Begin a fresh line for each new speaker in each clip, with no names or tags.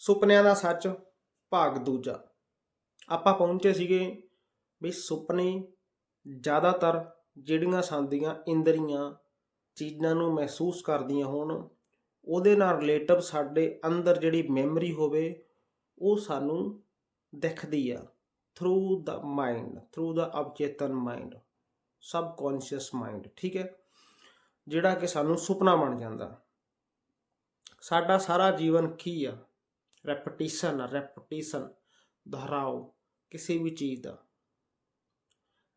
ਸੁਪਨਿਆਂ ਦਾ ਸੱਚ, ਭਾਗ ਦੂਜਾ। ਆਪਾਂ ਪਹੁੰਚੇ ਸੀਗੇ ਵੀ ਸੁਪਨੇ ਜ਼ਿਆਦਾਤਰ ਜਿਹੜੀਆਂ ਸਾਡੀਆਂ ਇੰਦਰੀਆਂ ਚੀਜ਼ਾਂ ਨੂੰ ਮਹਿਸੂਸ ਕਰਦੀਆਂ ਹੋਣ, ਉਹਦੇ ਨਾਲ ਰਿਲੇਟਿਵ ਸਾਡੇ ਅੰਦਰ ਜਿਹੜੀ ਮੈਮਰੀ ਹੋਵੇ, ਉਹ ਸਾਨੂੰ ਦਿਖਦੀ ਆ। ਥਰੂ ਦਾ ਮਾਈਂਡ ਥਰੂ ਦਾ ਅਵਚੇਤਨ ਮਾਈਂਡ ਸਬਕੌਂਸ਼ੀਅਸ ਮਾਈਂਡ ਠੀਕ ਹੈ? ਜਿਹੜਾ ਕਿ ਸਾਨੂੰ ਸੁਪਨਾ ਬਣ ਜਾਂਦਾ। ਸਾਡਾ ਸਾਰਾ ਜੀਵਨ ਕੀ ਆ? ਰੈਪੀਟੀਸ਼ਨ ਰੈਪੀਟੀਸ਼ਨ, ਦੁਹਰਾਓ ਕਿਸੇ ਵੀ ਚੀਜ਼ ਦਾ।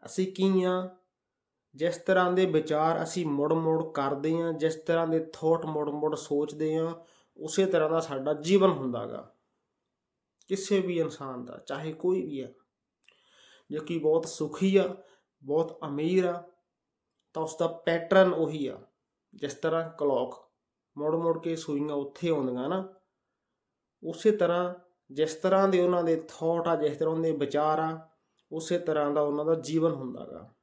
ਅਸੀਂ ਕੀ ਆ? ਜਿਸ ਤਰ੍ਹਾਂ ਦੇ ਵਿਚਾਰ ਅਸੀਂ ਮੁੜ-ਮੁੜ ਕਰਦੇ ਆ, ਜਿਸ ਤਰ੍ਹਾਂ ਦੇ ਥੋਟ ਮੁੜ-ਮੁੜ ਸੋਚਦੇ ਆ, ਉਸੇ ਤਰ੍ਹਾਂ ਦਾ ਸਾਡਾ ਜੀਵਨ ਹੁੰਦਾਗਾ ਕਿਸੇ ਵੀ ਇਨਸਾਨ ਦਾ, ਚਾਹੇ ਕੋਈ ਵੀ ਆ, ਜੋ ਕਿ ਬਹੁਤ ਸੁਖੀ ਆ, ਬਹੁਤ ਅਮੀਰ ਆ, ਤਾਂ ਉਸ ਦਾ ਪੈਟਰਨ ਉਹੀ ਆ। ਜਿਸ ਤਰ੍ਹਾਂ ਕਲੌਕ ਮੁੜ-ਮੁੜ ਕੇ ਸੂਈਆਂ ਉੱਥੇ ਆਉਂਦੀਆਂ ਨਾ ਉਸੇ ਤਰ੍ਹਾਂ ਜਿਸ ਤਰ੍ਹਾਂ ਦੇ ਉਹਨਾਂ ਦੇ ਥੋਟ ਆ, ਜਿਸ ਤਰ੍ਹਾਂ ਦੇ ਵਿਚਾਰ ਆ, ਉਸੇ ਤਰ੍ਹਾਂ ਦਾ ਉਹਨਾਂ ਦਾ ਜੀਵਨ ਹੁੰਦਾਗਾ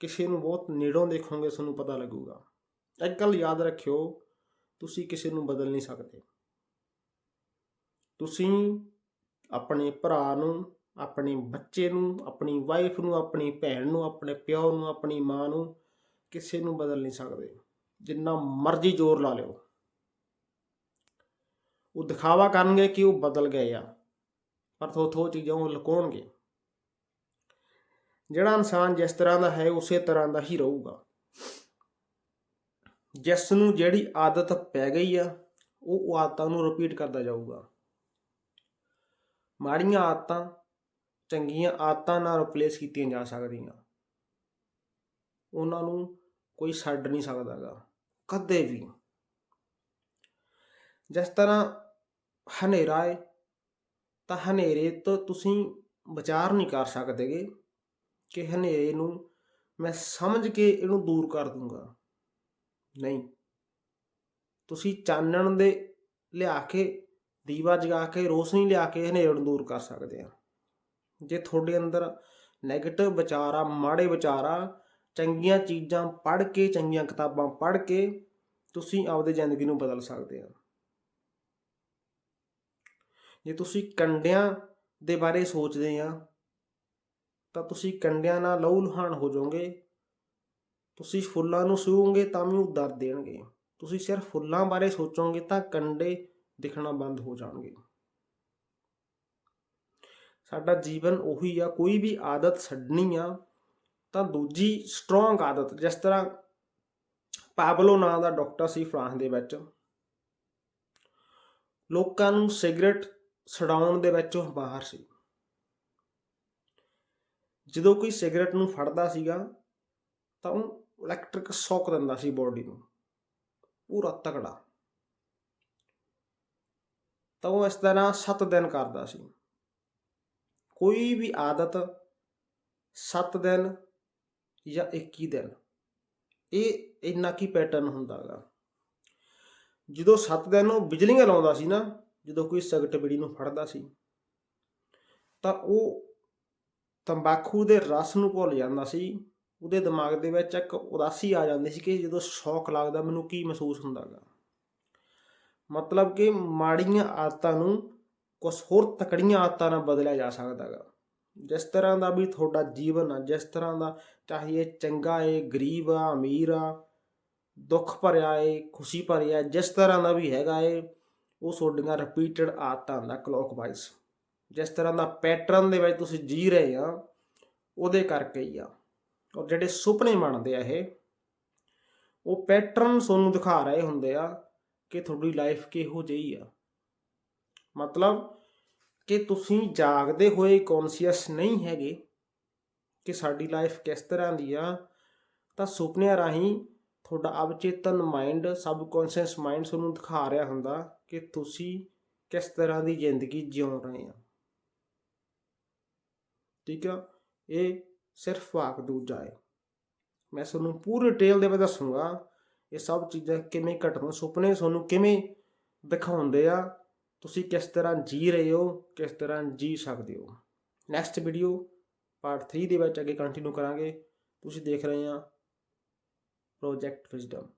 ਕਿਸੇ ਨੂੰ ਬਹੁਤ ਨੇੜੋਂ ਦੇਖੋਗੇ, ਤੁਹਾਨੂੰ ਪਤਾ ਲੱਗੂਗਾ। ਇੱਕ ਗੱਲ ਯਾਦ ਰੱਖਿਓ, ਤੁਸੀਂ ਕਿਸੇ ਨੂੰ ਬਦਲ ਨਹੀਂ ਸਕਦੇ। ਤੁਸੀਂ ਆਪਣੇ ਭਰਾ ਨੂੰ, ਆਪਣੇ ਬੱਚੇ ਨੂੰ, ਆਪਣੀ ਵਾਈਫ ਨੂੰ, ਆਪਣੀ ਭੈਣ ਨੂੰ, ਆਪਣੇ ਪਿਓ ਨੂੰ, ਆਪਣੀ ਮਾਂ ਨੂੰ ਕਿਸੇ ਨੂੰ ਬਦਲ ਨਹੀਂ ਸਕਦੇ। ਜਿੰਨਾ ਮਰਜ਼ੀ ਜ਼ੋਰ ਲਾ ਲਿਓ। ਉਹ ਦਿਖਾਵਾ ਕਰਨਗੇ ਕਿ ਉਹ ਬਦਲ ਗਏ ਆ, ਪਰ ਥੋ ਥੋ ਚੀਜ਼ਾਂ ਉਹ ਲੁਕਾਉਣਗੇ। ਜਿਹੜਾ ਇਨਸਾਨ ਜਿਸ ਤਰ੍ਹਾਂ ਦਾ ਹੈ, ਉਸੇ ਤਰ੍ਹਾਂ ਦਾ ਹੀ ਰਹੂਗਾ। ਜਿਸ ਨੂੰ ਜਿਹੜੀ ਆਦਤ ਪੈ ਗਈ ਆ, ਉਹ ਆਦਤਾਂ ਨੂੰ ਰਿਪੀਟ ਕਰਦਾ ਜਾਊਗਾ। ਮਾੜੀਆਂ ਆਦਤਾਂ ਚੰਗੀਆਂ ਆਦਤਾਂ ਨਾਲ ਰਿਪਲੇਸ ਕੀਤੀਆਂ ਜਾ ਸਕਦੀਆਂ। ਉਹਨਾਂ ਨੂੰ ਕੋਈ ਛੱਡ ਨਹੀਂ ਸਕਦਾਗਾ, ਕਦੇ ਵੀ। ਜਿਸ ਤਰ੍ਹਾਂ ਹਨੇਰਾ ਹੈ ਤਾਂ ਹਨੇਰੇ ਤੋਂ ਤੁਸੀਂ ਵਿਚਾਰ ਨਹੀਂ ਕਰ ਸਕਦੇਗੇ ਕਿ ਹਨੇਰੇ ਨੂੰ ਮੈਂ ਸਮਝ ਕੇ ਇਹਨੂੰ ਦੂਰ ਕਰ ਦੂੰਗਾ। ਨਹੀਂ। ਤੁਸੀਂ ਚਾਨਣ ਦੇ ਲਿਆ ਕੇ, ਦੀਵਾ ਜਗਾ ਕੇ, ਰੋਸ਼ਨੀ ਲਿਆ ਕੇ ਹਨੇਰੇ ਨੂੰ ਦੂਰ ਕਰ ਸਕਦੇ ਆ। ਜੇ ਤੁਹਾਡੇ ਅੰਦਰ 네ਗੇਟਿਵ ਵਿਚਾਰ ਆ, ਮਾੜੇ ਵਿਚਾਰ ਆ, ਚੰਗੀਆਂ ਚੀਜ਼ਾਂ ਪੜ੍ਹ ਕੇ, ਚੰਗੀਆਂ ਕਿਤਾਬਾਂ ਪੜ੍ਹ ਕੇ ਤੁਸੀਂ ਆਪਦੀ ਜ਼ਿੰਦਗੀ ਨੂੰ ਬਦਲ ਸਕਦੇ ਆ। ਜੇ ਤੁਸੀਂ ਕੰਡਿਆਂ ਦੇ ਬਾਰੇ ਸੋਚਦੇ ਆ, ਤਾਂ ਤੁਸੀਂ ਕੰਡਿਆਂ ਨਾਲ ਲਹੂ ਲੁਹਾਨ ਹੋ ਜਾਓਗੇ। ਤੁਸੀਂ ਫੁੱਲਾਂ ਨੂੰ ਛੂਹੋਗੇ ਤਾਂ ਵੀ ਉਹ ਦਰਦ ਦੇਣਗੇ। ਤੁਸੀਂ ਸਿਰਫ ਫੁੱਲਾਂ ਬਾਰੇ ਸੋਚੋਗੇ ਤਾਂ ਕੰਡੇ ਦਿਖਣਾ ਬੰਦ ਹੋ ਜਾਣਗੇ। ਸਾਡਾ ਜੀਵਨ ਉਹੀ ਆ, ਕੋਈ ਵੀ ਆਦਤ ਛੱਡਣੀ ਆ, ਤਾਂ ਦੂਜੀ ਸਟਰੋਂਗ ਆਦਤ, ਜਿਸ ਤਰ੍ਹਾਂ ਪਾਬਲੋ ਨਾਂ ਦਾ ਡਾਕਟਰ ਸੀ ਫਰਾਂਸ ਦੇ ਵਿੱਚ। ਲੋਕਾਂ ਨੂੰ ਸਿਗਰਟ ਛਡਾਉਣ ਦੇ ਵਿੱਚ ਉਹ ਬਾਹਰ ਸੀ। ਜਦੋਂ ਕੋਈ ਸਿਗਰਟ ਨੂੰ ਫੜਦਾ ਸੀਗਾ, ਤਾਂ ਉਹ ਇਲੈਕਟ੍ਰਿਕ ਸ਼ੌਕ ਦਿੰਦਾ ਸੀ ਬੋਡੀ ਨੂੰ। ਪੂਰਾ ਤਕੜਾ। ਤਾਂ ਉਹ ਇਸ ਤਰ੍ਹਾਂ 7 ਦਿਨ ਕਰਦਾ ਸੀ। ਕੋਈ ਵੀ ਆਦਤ 7 ਦਿਨ ਜਾਂ 21 ਦਿਨ, ਇਹ ਇੰਨਾ ਕੀ ਪੈਟਰਨ ਹੁੰਦਾਗਾ। ਜਦੋਂ 7 ਦਿਨ ਉਹ ਬਿਜਲੀਆਂ ਲਾਉਂਦਾ ਸੀ ਨਾ ਜਦੋਂ ਕੋਈ ਸਿਗਰਟ ਬੀੜੀ ਨੂੰ ਫੜਦਾ ਸੀ, ਤਾਂ ਉਹ ਤੰਬਾਕੂ ਦੇ ਰਸ ਨੂੰ ਭੁੱਲ ਜਾਂਦਾ ਸੀ। ਉਹਦੇ ਦਿਮਾਗ ਦੇ ਵਿੱਚ ਇੱਕ ਉਦਾਸੀ ਆ ਜਾਂਦੀ ਸੀ ਕਿ ਜਦੋਂ ਸ਼ੌਕ ਲੱਗਦਾ ਮੈਨੂੰ ਕੀ ਮਹਿਸੂਸ ਹੁੰਦਾਗਾ। ਮਤਲਬ ਕਿ ਮਾੜੀਆਂ ਆਦਤਾਂ ਨੂੰ ਕੁਝ ਹੋਰ ਤਕੜੀਆਂ ਆਦਤਾਂ ਨਾਲ ਬਦਲਿਆ ਜਾ ਸਕਦਾਗਾ। ਜਿਸ ਤਰ੍ਹਾਂ ਦਾ ਵੀ ਤੁਹਾਡਾ ਜੀਵਨ ਆ, ਜਿਸ ਤਰ੍ਹਾਂ ਦਾ ਚਾਹੇ ਇਹ ਚੰਗਾ ਏ, ਗਰੀਬ ਆ, ਅਮੀਰ ਆ, ਦੁੱਖ ਭਰਿਆ ਏ, ਖੁਸ਼ੀ ਭਰਿਆ ਜਿਸ ਤਰ੍ਹਾਂ ਦਾ ਵੀ ਹੈਗਾ ਏ ਉਹ ਤੁਹਾਡੀਆਂ ਰਿਪੀਟਡ ਆਦਤਾਂ ਦਾ ਕਲੌਕਵਾਈਜ਼ ਜਿਸ ਤਰ੍ਹਾਂ ਦਾ ਪੈਟਰਨ ਦੇ ਵਿੱਚ ਤੁਸੀਂ ਜੀ ਰਹੇ ਆ, ਉਹਦੇ ਕਰਕੇ ਹੀ ਆ। ਔਰ ਜਿਹੜੇ ਸੁਪਨੇ ਬਣਦੇ ਆ ਇਹ, ਉਹ ਪੈਟਰਨ ਤੁਹਾਨੂੰ ਦਿਖਾ ਰਹੇ ਹੁੰਦੇ ਆ ਕਿ ਤੁਹਾਡੀ ਲਾਈਫ ਕਿਹੋ ਜਿਹੀ ਆ। ਮਤਲਬ ਕਿ ਤੁਸੀਂ ਜਾਗਦੇ ਹੋਏ ਕੌਨਸ਼ੀਅਸ ਨਹੀਂ ਹੈਗੇ ਕਿ ਸਾਡੀ ਲਾਈਫ ਕਿਸ ਤਰ੍ਹਾਂ ਦੀ ਆ, ਤਾਂ ਸੁਪਨਿਆਂ ਰਾਹੀਂ ਤੁਹਾਡਾ ਅਵਚੇਤਨ ਮਾਈਂਡ ਸਬਕੌਂਸ਼ੀਅਸ ਮਾਈਂਡ ਤੁਹਾਨੂੰ ਦਿਖਾ ਰਿਹਾ ਹੁੰਦਾ ਕਿ ਤੁਸੀਂ ਕਿਸ ਤਰ੍ਹਾਂ ਦੀ ਜ਼ਿੰਦਗੀ ਜਿਉ ਰਹੇ ਆ ਠੀਕ ਆ? ਇਹ ਸਿਰਫ ਵਾਕ ਦੂਜਾ ਹੈ। ਮੈਂ ਤੁਹਾਨੂੰ ਪੂਰੀ ਡਿਟੇਲ ਦੇ ਵਿੱਚ ਦੱਸੂਗਾ ਇਹ ਸਭ ਚੀਜ਼ਾਂ ਕਿਵੇਂ ਘਟਣ, ਸੁਪਨੇ ਤੁਹਾਨੂੰ ਕਿਵੇਂ ਦਿਖਾਉਂਦੇ ਆ, ਤੁਸੀਂ ਕਿਸ ਤਰ੍ਹਾਂ ਜੀ ਰਹੇ ਹੋ, ਕਿਸ ਤਰ੍ਹਾਂ ਜੀ ਸਕਦੇ ਹੋ। ਨੈਕਸਟ ਵੀਡੀਓ ਪਾਰਟ 3 ਦੇ ਵਿੱਚ ਅੱਗੇ ਕੰਟੀਨਿਊ ਕਰਾਂਗੇ। ਤੁਸੀਂ ਦੇਖ ਰਹੇ ਆ Project Wisdom.